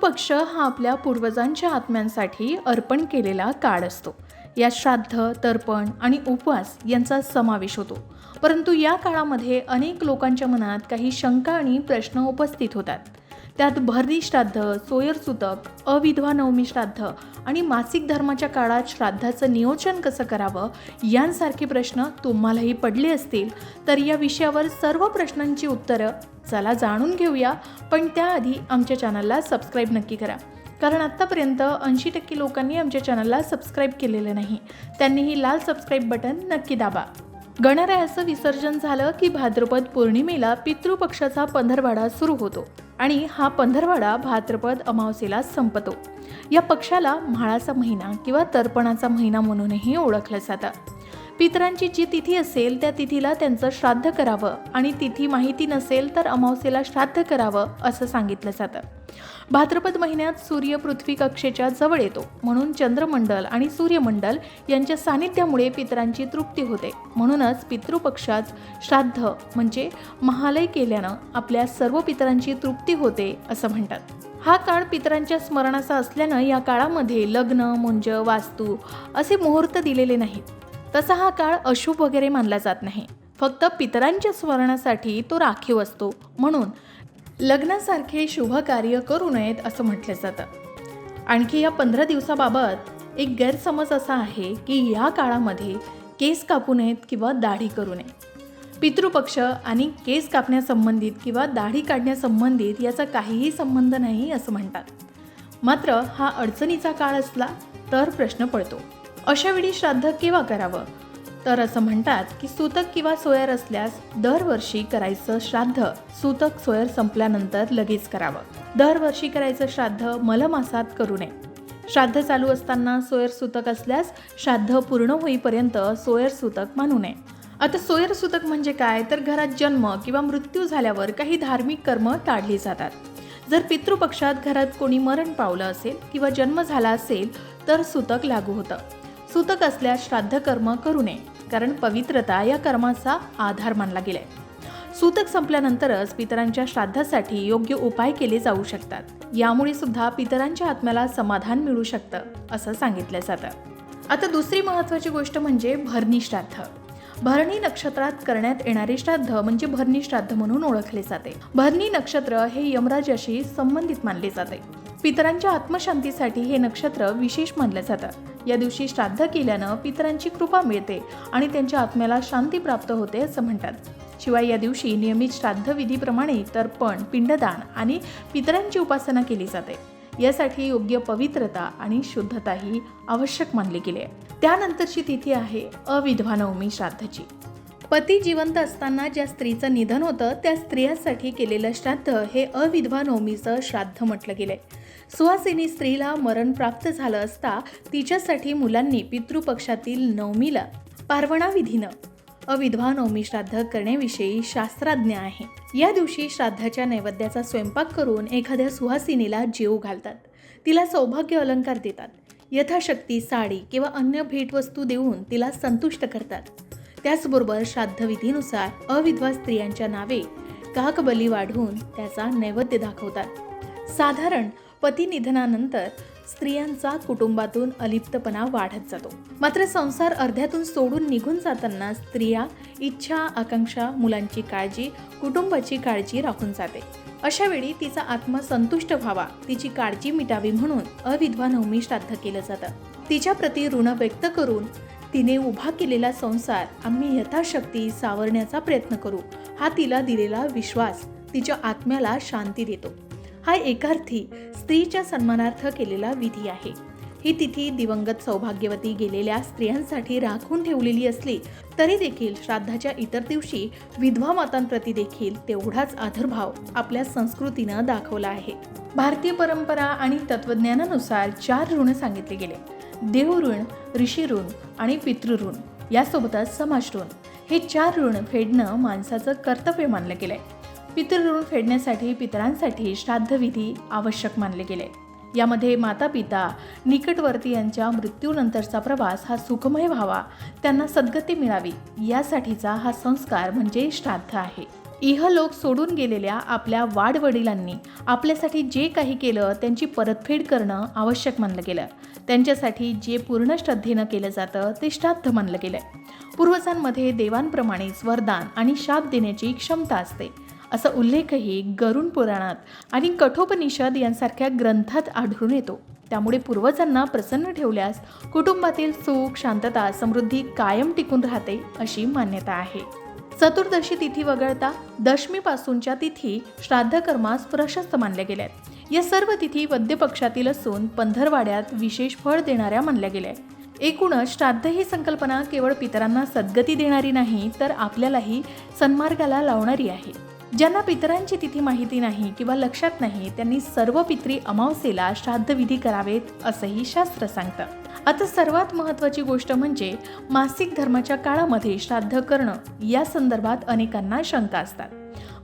पितृपक्ष हा आपल्या पूर्वजांच्या आत्म्यांसाठी अर्पण केलेला काळ असतो. यात श्राद्ध तर्पण आणि उपवास यांचा समावेश होतो. परंतु या काळामध्ये अनेक लोकांच्या मनात काही शंका आणि प्रश्न उपस्थित होतात. त्यात भरणी श्राद्ध सोयर सुतक अविधवा नवमी श्राद्ध आणि मासिक धर्माच्या काळात श्राद्धाचं नियोजन कसं करावं यांसारखे प्रश्न तुम्हालाही पडले असतील तर या विषयावर सर्व प्रश्नांची उत्तरं चला जाणून घेऊया पण त्याआधी आमच्या चॅनलला सबस्क्राईब नक्की करा. कारण आत्तापर्यंत ऐंशी टक्के लोकांनी आमच्या चॅनलला सबस्क्राईब केलेलं नाही. त्यांनीही लाल सबस्क्राईब बटन नक्की दाबा. गणरायाचं विसर्जन झालं की भाद्रपद पौर्णिमेला पितृपक्षाचा पंधरवाडा सुरू होतो आणि हा पंधरवाडा भाद्रपद अमावस्येला संपतो. या पक्षाला म्हाळाचा महिना किंवा तर्पणाचा महिना म्हणूनही ओळखलं जातं. पितरांची जी तिथी असेल त्या तिथीला त्यांचं श्राद्ध करावं आणि तिथी माहिती नसेल तर अमावस्येला श्राद्ध करावं असं सांगितलं जातं. भाद्रपद महिन्यात सूर्य पृथ्वी कक्षेच्या जवळ येतो. म्हणून चंद्रमंडल आणि सूर्यमंडल यांच्या सानिध्यामुळे पितरांची तृप्ती होते. म्हणूनच पितृपक्षात श्राद्ध म्हणजे महालय केल्यानं आपल्या सर्व पितरांची तृप्ती होते असं म्हणतात. हा काळ पितरांच्या स्मरणाचा असल्यानं या काळामध्ये लग्न मुंज वास्तू असे मुहूर्त दिलेले नाहीत. तसा हा काळ अशुभ वगैरे मानला जात नाही. फक्त पितरांच्या स्मरणासाठी तो राखीव असतो. म्हणून लग्नासारखे शुभ कार्य करू नयेत असं म्हटलं जातं. आणखी या पंधरा दिवसाबाबत एक गैरसमज असा आहे की या काळामध्ये केस कापू नयेत किंवा दाढी करू नये. पितृपक्ष आणि केस कापण्यासंबंधित किंवा दाढी काढण्यासंबंधित याचा काहीही संबंध नाही असं म्हणतात. मात्र हा अडचणीचा काळ असला तर प्रश्न पडतो. अशावेळी श्राद्ध केव्हा करावं? तर असं म्हणतात की सूतक किंवा सोयर असल्यास दरवर्षी करायचं श्राद्ध. सूतक सोयर संपल्यानंतर लगेच करावं. दरवर्षी करायचं श्राद्ध मलमासात करू नये. श्राद्ध चालू असताना सोयर सूतक असल्यास श्राद्ध पूर्ण होईपर्यंत सोयर सूतक मानू नये. आता सोयर सूतक म्हणजे काय? तर घरात जन्म किंवा मृत्यू झाल्यावर काही धार्मिक कर्म टाळली जातात. जर पितृपक्षात घरात कोणी मरण पावलं असेल किंवा जन्म झाला असेल तर सूतक लागू होतं. सूतक असल्यास श्राद्ध कर्म करू नये कारण पवित्रता या कर्माचा आधार मानला गेलाय. सूतक संपल्यानंतरच पितरांच्या श्राद्धासाठी योग्य उपाय केले जाऊ शकतात. यामुळे सुद्धा पितरांच्या आत्म्याला समाधान मिळू शकतं असं सांगितलं जातं. आता दुसरी महत्त्वाची गोष्ट म्हणजे भरणी श्राद्ध. भरणी नक्षत्रात करण्यात येणारे श्राद्ध म्हणजे भरणी श्राद्ध म्हणून ओळखले जाते. भरणी नक्षत्र हे यमराजाशी संबंधित मानले जाते. पितरांच्या आत्मशांतीसाठी हे नक्षत्र विशेष मानलं जातं. या दिवशी श्राद्ध केल्यानं पितरांची कृपा मिळते आणि त्यांच्या आत्म्याला शांती प्राप्त होते असं म्हणतात. शिवाय या दिवशी नियमित श्राद्ध विधीप्रमाणे तर्पण पिंडदान आणि पितरांची उपासना केली जाते. यासाठी योग्य पवित्रता आणि शुद्धता ही आवश्यक मानली गेली. आहे त्यानंतरची तिथी आहे अविधवा नवमी श्राद्धाची. पती जिवंत असताना ज्या स्त्रीचं निधन होतं त्या स्त्रियांसाठी केलेलं श्राद्ध हे अविधवा नवमीचं श्राद्ध म्हटलं गेलं आहे सुहासिनी स्त्रीला मरण प्राप्त झालं असता तिच्यासाठी मुलांनी पितृपक्षातील नवमीला पारवणा विधीनं अविधवा नवमी श्राद्ध करण्याविषयी शास्त्राज्ञ आहे. या दिवशी श्राद्धाच्या नैवेद्याचा स्वयंपाक करून एखाद्या सुहासिनीला जीव घालतात. तिला सौभाग्य अलंकार देतात. यथाशक्ती साडी किंवा अन्य भेटवस्तू देऊन तिला संतुष्ट करतात. त्याचबरोबर श्राद्धविधीनुसार अविधवा स्त्रियांच्या नावे काकबली वाढवून त्याचा नैवेद्य दाखवतात. साधारण पती निधनानंतर स्त्रियांचा कुटुंबातून अलिप्तपणा वाढत जातो. मात्र संसार अर्ध्यातून सोडून निघून जाताना स्त्रिया इच्छा आकांक्षा मुलांची काळजी कुटुंबाची काळजी राखून जाते. अशा वेळी तिचा आत्मा संतुष्ट व्हावा तिची काळजी मिटावी म्हणून अविधवा नवमी श्राद्ध केलं जातं. तिच्या प्रती ऋण व्यक्त करून तिने उभा केलेला संसार आम्ही यथाशक्ती सावरण्याचा प्रयत्न करू हा तिला दिलेला विश्वास तिच्या आत्म्याला शांती देतो. हा एकार्थी स्त्रीच्या सन्मानार्थ केलेला विधी आहे. ही तिथी दिवंगत सौभाग्यवती गेलेल्या स्त्रियांसाठी राखून ठेवलेली असली तरी देखील श्राद्धाच्या इतर दिवशी विधवा मातांप्रती देखील तेवढाच आदरभाव आपल्या संस्कृतीनं दाखवला आहे. भारतीय परंपरा आणि तत्वज्ञानानुसार चार ऋण सांगितले गेले. देवऋण ऋण आणि पितृऋण यासोबतच समाज ऋण. हे चार ऋण फेडणं माणसाचं कर्तव्य मानलं गेलंय. पितृऋण फेडण्यासाठी पितरांसाठी श्राद्धविधी आवश्यक मानले गेले. यामध्ये माता पिता निकटवर्ती यांच्या मृत्यूनंतरचा प्रवास हा सुखमय व्हावा त्यांना सद्गती मिळावी यासाठीचा हा संस्कार म्हणजे श्राद्ध आहे. इहलोक सोडून गेलेल्या आपल्या वाडवडिलांनी आपल्यासाठी जे काही केलं त्यांची परतफेड करणं आवश्यक मानलं गेलं. त्यांच्यासाठी जे पूर्ण श्रद्धेनं केलं जातं ते श्राद्ध मानलं गेलंय. पूर्वजांमध्ये देवांप्रमाणेच वरदान आणि शाप देण्याची क्षमता असते. असा उल्लेखही गरुण पुराणात आणि कठोपनिषद यांसारख्या ग्रंथात आढळून येतो. त्यामुळे पूर्वजांना प्रसन्न ठेवल्यास कुटुंबातील सुख शांतता समृद्धी कायम टिकून राहते अशी मान्यता आहे. चतुर्दशी तिथी वगळता दशमीपासूनच्या तिथी श्राद्धकर्मास प्रशस्त मानल्या गेल्या आहेत या सर्व तिथी वद्य पक्षातील असून पंधरवाड्यात विशेष फळ देणाऱ्या मानल्या गेल्या. आहेत. एकूणच श्राद्ध ही संकल्पना केवळ पितरांना सद्गती देणारी नाही तर आपल्यालाही सन्मार्गाला लावणारी आहे. ज्यांना पितरांची तिथी माहिती नाही किंवा लक्षात नाही त्यांनी सर्व पित्री अमावस्येला श्राद्धविधी करावेत असंही शास्त्र सांगतं. आता सर्वात महत्त्वाची गोष्ट म्हणजे मासिक धर्माच्या काळामध्ये श्राद्ध करणं या संदर्भात अनेकांना शंका असतात.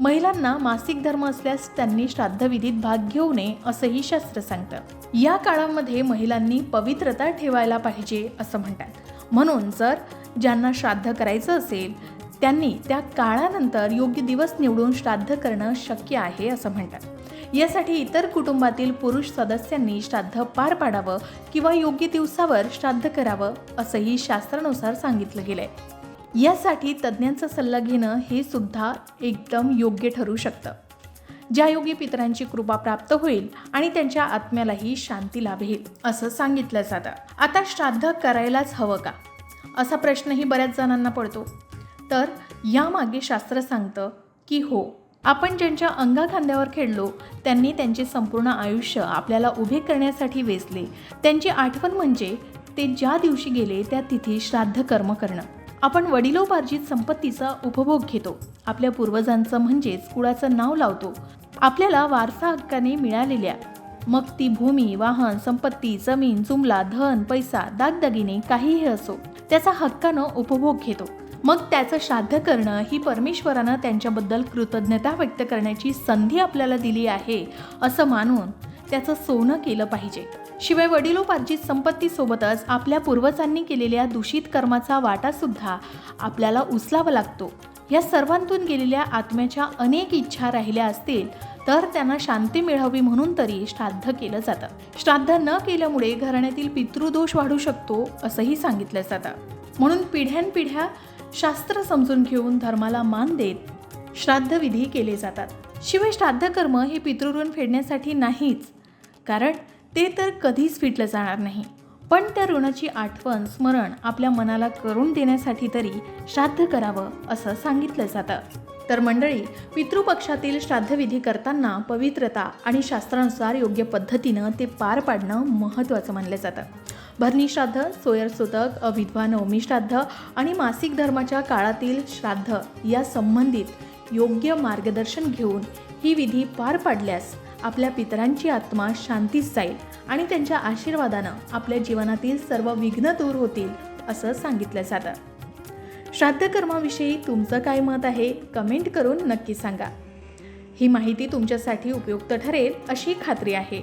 महिलांना मासिक धर्म असल्यास त्यांनी श्राद्धविधीत भाग घेऊ नये असंही शास्त्र सांगतं. या काळामध्ये महिलांनी पवित्रता ठेवायला पाहिजे असं म्हणतात. म्हणून जर ज्यांना श्राद्ध करायचं असेल त्यांनी त्या काळानंतर योग्य दिवस निवडून श्राद्ध करणं शक्य आहे असं म्हणतात. यासाठी इतर कुटुंबातील पुरुष सदस्यांनी श्राद्ध पार पाडावं किंवा योग्य दिवसावर श्राद्ध करावं असंही शास्त्रानुसार सांगितलं गेलंय. यासाठी तज्ज्ञांचा सल्ला घेणं हे सुद्धा एकदम योग्य ठरू शकतं. ज्यायोगी पितरांची कृपा प्राप्त होईल आणि त्यांच्या आत्म्यालाही शांती लाभेल असं सांगितलं जातं. आता श्राद्ध करायलाच हवं का? असा प्रश्नही बऱ्याच जणांना पडतो. तर यामागे शास्त्र सांगतं की हो आपण ज्यांच्या अंगाखांद्यावर खेळलो त्यांनी त्यांचे संपूर्ण आयुष्य आपल्याला उभे करण्यासाठी वेचले. त्यांची आठवण म्हणजे ते ज्या दिवशी गेले त्या तिथी श्राद्ध कर्म करणं. आपण वडिलोपार्जित संपत्तीचा उपभोग घेतो. आपल्या पूर्वजांचं म्हणजेच कुळाचं नाव लावतो. आपल्याला वारसा हक्काने मिळालेल्या मग ती भूमी वाहन संपत्ती जमीन जुमला धन पैसा दागदागिने काहीही असो त्याचा हक्कानं उपभोग घेतो. मग त्याचं श्राद्ध करणं ही परमेश्वरानं त्यांच्याबद्दल कृतज्ञता व्यक्त करण्याची संधी आपल्याला दिली आहे असं मानून त्याचं सोनं केलं पाहिजे. शिवाय वडिलोपार्जित संपत्तीसोबतच आपल्या पूर्वजांनी केलेल्या दूषित कर्माचा वाटासुद्धा आपल्याला उचलावा लागतो. या सर्वांतून गेलेल्या आत्म्याच्या अनेक इच्छा राहिल्या असतील तर त्यांना शांती मिळावी म्हणून तरी श्राद्ध केलं जातं. श्राद्ध न केल्यामुळे घराण्यातील पितृदोष वाढू शकतो असंही सांगितलं जातं. म्हणून पिढ्यानपिढ्या शास्त्र समजून घेऊन धर्माला मान देत श्राद्धविधी केले जातात. शिवाय श्राद्ध कर्म हे पितृऋण फेडण्यासाठी नाहीच कारण ते तर कधीच फिटलं जाणार नाही. पण त्या ऋणाची आठवण स्मरण आपल्या मनाला करून देण्यासाठी तरी श्राद्ध करावं असं सांगितलं जातं. तर मंडळी पितृपक्षातील श्राद्धविधी करताना पवित्रता आणि शास्त्रानुसार योग्य पद्धतीनं ते पार पाडणं महत्त्वाचं मानलं जातं. भरणी श्राद्ध सोयर सुतक अविधवा नवमी श्राद्ध आणि मासिक धर्माच्या काळातील श्राद्ध या संबंधित योग्य मार्गदर्शन घेऊन ही विधी पार पाडल्यास आपल्या पितरांची आत्मा शांतीस जाईल आणि त्यांच्या आशीर्वादानं आपल्या जीवनातील सर्व विघ्न दूर होतील असं सांगितलं जातं. श्राद्धकर्माविषयी तुमचं काय मत आहे कमेंट करून नक्की सांगा. ही माहिती तुमच्यासाठी उपयुक्त ठरेल अशी खात्री आहे.